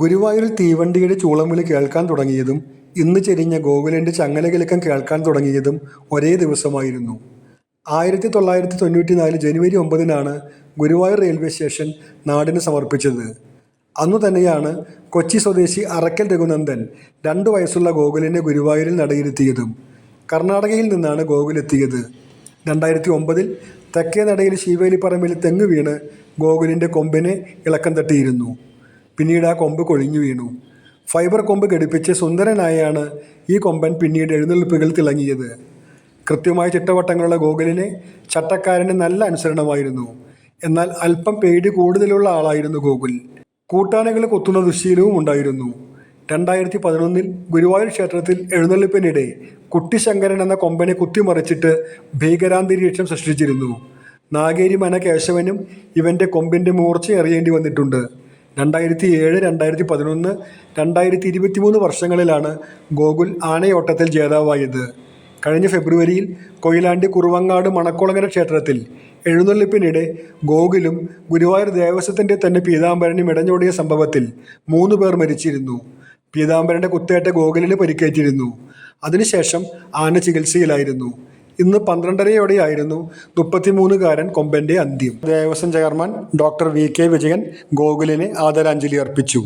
ഗുരുവായൂരിൽ തീവണ്ടിയുടെ ചൂളംവിളി കേൾക്കാൻ തുടങ്ങിയതും ഇന്ന് ചെരിഞ്ഞ ഗോകുലന്റെ ചങ്ങലകിലക്കം കേൾക്കാൻ തുടങ്ങിയതും ഒരേ ദിവസമായിരുന്നു. ആയിരത്തി തൊള്ളായിരത്തി തൊണ്ണൂറ്റി നാല് ജനുവരി ഒമ്പതിനാണ് ഗുരുവായൂർ റെയിൽവേ സ്റ്റേഷൻ നാടിന് സമർപ്പിച്ചത്. അന്നു തന്നെയാണ് കൊച്ചി സ്വദേശി അറക്കൽ രഘുനന്ദൻ രണ്ട് വയസ്സുള്ള ഗോകുലിനെ ഗുരുവായൂരിൽ നടയിരുത്തിയതും. കർണാടകയിൽ നിന്നാണ് ഗോകുൽ എത്തിയത്. രണ്ടായിരത്തി ഒമ്പതിൽ തെക്കേ നടയിൽ ശീവേലിപ്പറമ്പിൽ തെങ്ങ് വീണ് ഗോകുലിന്റെ കൊമ്പിനെ ഇളക്കം തട്ടിയിരുന്നു. പിന്നീട് ആ കൊമ്പ് കൊഴിഞ്ഞു വീണു. ഫൈബർ കൊമ്പ് ഘടിപ്പിച്ച് സുന്ദരനായാണ് ഈ കൊമ്പൻ പിന്നീട് എഴുന്നള്ളിപ്പുകൾ തിളങ്ങിയത്. കൃത്യമായ ചിട്ടവട്ടങ്ങളുള്ള ഗോകുലിന് ചട്ടക്കാരന് നല്ല അനുസരണമായിരുന്നു. എന്നാൽ അല്പം പേടി കൂടുതലുള്ള ആളായിരുന്നു ഗോകുൽ. കൂട്ടാനകളെ കൊത്തുന്ന ദുശീലവും ഉണ്ടായിരുന്നു. രണ്ടായിരത്തി പതിനൊന്നിൽ ഗുരുവായൂർ ക്ഷേത്രത്തിൽ എഴുന്നള്ളിപ്പിനിടെ കുട്ടിശങ്കരൻ എന്ന കൊമ്പനെ കുത്തിമറിച്ചിട്ട് ഭീകരാന്തരീക്ഷം സൃഷ്ടിച്ചിരുന്നു. നാഗേരി മന കേശവനും ഇവന്റെ കൊമ്പിന്റെ മൂർച്ച അറിയേണ്ടി വന്നിട്ടുണ്ട്. രണ്ടായിരത്തി ഏഴ് രണ്ടായിരത്തി പതിനൊന്ന് രണ്ടായിരത്തി ഇരുപത്തി മൂന്ന് വർഷങ്ങളിലാണ് ഗോകുൽ ആനയോട്ടത്തിൽ ജേതാവായത്. കഴിഞ്ഞ ഫെബ്രുവരിയിൽ കൊയിലാണ്ടി കുറുവങ്ങാട് മണക്കുളങ്ങര ക്ഷേത്രത്തിൽ എഴുന്നള്ളിപ്പിനിടെ ഗോകുലും ഗുരുവായൂർ ദേവസ്വത്തിന്റെ തന്നെ പീതാംബരനും ഇടഞ്ഞോടിയ സംഭവത്തിൽ മൂന്ന് പേർ മരിച്ചിരുന്നു. പീതാംബരന്റെ കുത്തേറ്റ ഗോകുലിന് പരിക്കേറ്റിരുന്നു. അതിനുശേഷം ആന ചികിത്സയിലായിരുന്നു. ഇന്ന് പന്ത്രണ്ടരയോടെയായിരുന്നു മുപ്പത്തിമൂന്നുകാരൻ കൊമ്പന്റെ അന്ത്യം. Devaswom chairman doctor V K Vijayan ഗോകുലിന് ആദരാഞ്ജലി അർപ്പിച്ചു.